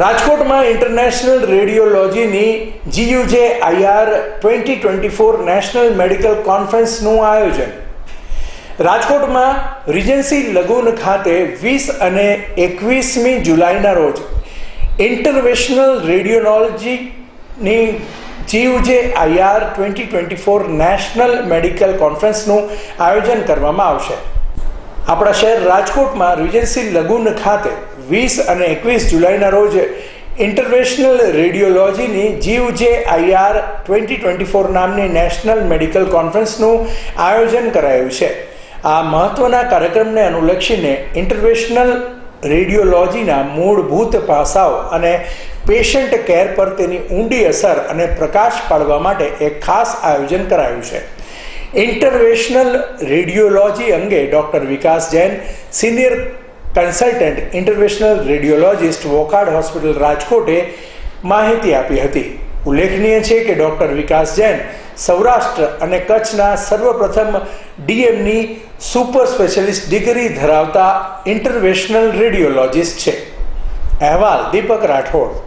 રાજકોટમાં international રેડિયોલોજીની GUJ IR twenty twenty four national medical કોન્ફરન્સનું આયોજન. રાજકોટમાં રિજન્સી લગુન ખાતે વીસ અને એકવીસમી જુલાઈના રોજ interventional રેડિયોલોજીની GUJ IR twenty twenty four national medical કોન્ફરન્સનું આયોજન કરવામાં આવશે. આપણા શહેર રાજકોટમાં રિજન્સી લગુન ખાતે વીસ અને એકવીસ જુલાઈના રોજ interventional રેડિયોલોજીની GUJ IR twenty twenty four નામની નેશનલ મેડિકલ કોન્ફરન્સનું આયોજન કરાયું છે. આ મહત્ત્વના કાર્યક્રમને અનુલક્ષીને ઇન્ટરવેશનલ રેડિયોલોજીના મૂળભૂત પાસાઓ અને પેશન્ટ કેર પર તેની ઊંડી અસર અને પ્રકાશ પાડવા માટે એક ખાસ આયોજન કરાયું છે. ઇન્ટરવેશનલ રેડિયોલોજી અંગે doctor Vikas Jain senior consultant interventional radiologist Wockhardt hospital રાજકોટે માહિતી આપી હતી. ઉલ્લેખનીય છે કે ડૉક્ટર વિકાસ જૈન સૌરાષ્ટ્ર અને કચ્છના સર્વપ્રથમ ડીએમની સુપર સ્પેશિયાલિસ્ટ ડિગ્રી ધરાવતા ઇન્ટરવેશનલ રેડિયોલોજિસ્ટ છે. અહેવાલ દીપક રાઠોડ.